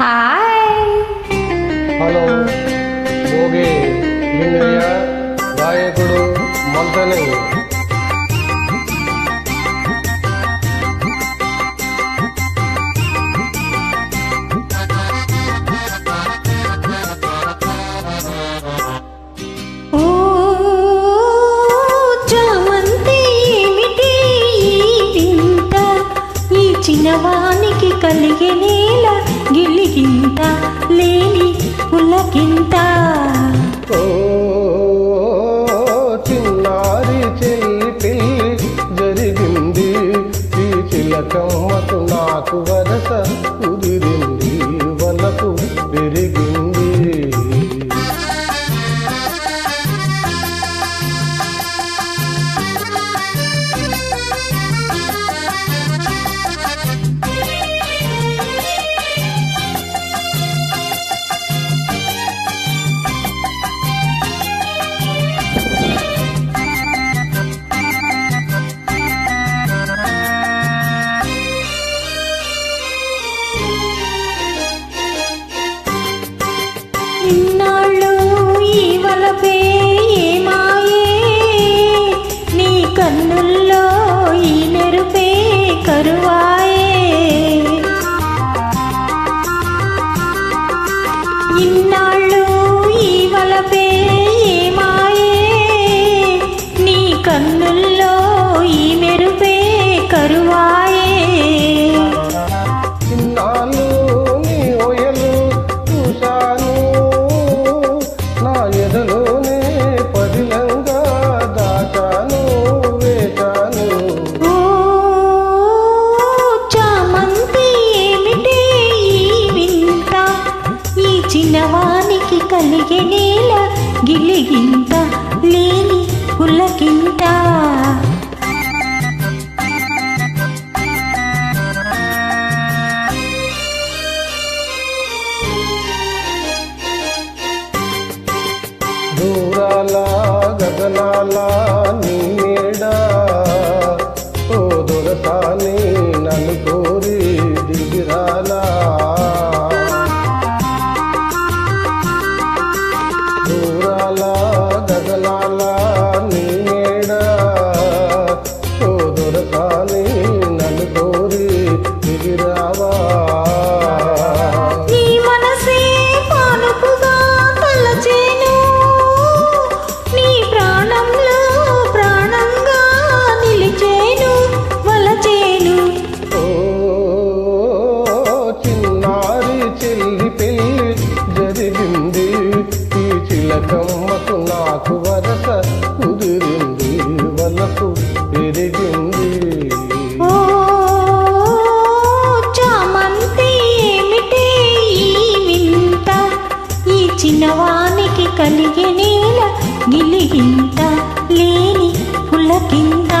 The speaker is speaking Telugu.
హాయ్ హలో భోగి గాయకుడు మంతని చిన్నవానికి కలిగే నేల గిల్లికింత లేని ఉల్లకింత ఓ পেয়ে చిన్నవానికి కలిగే నేల గిలిగింత లేని పుల్లకింత దూరాలా గదలాలా ने గమ్మకు నాకు వరస కుదిరింది వలకు ఎరిగింది చిన్నవానికి కలిగే నేల గిలిగింత లేని పుల్ల కింద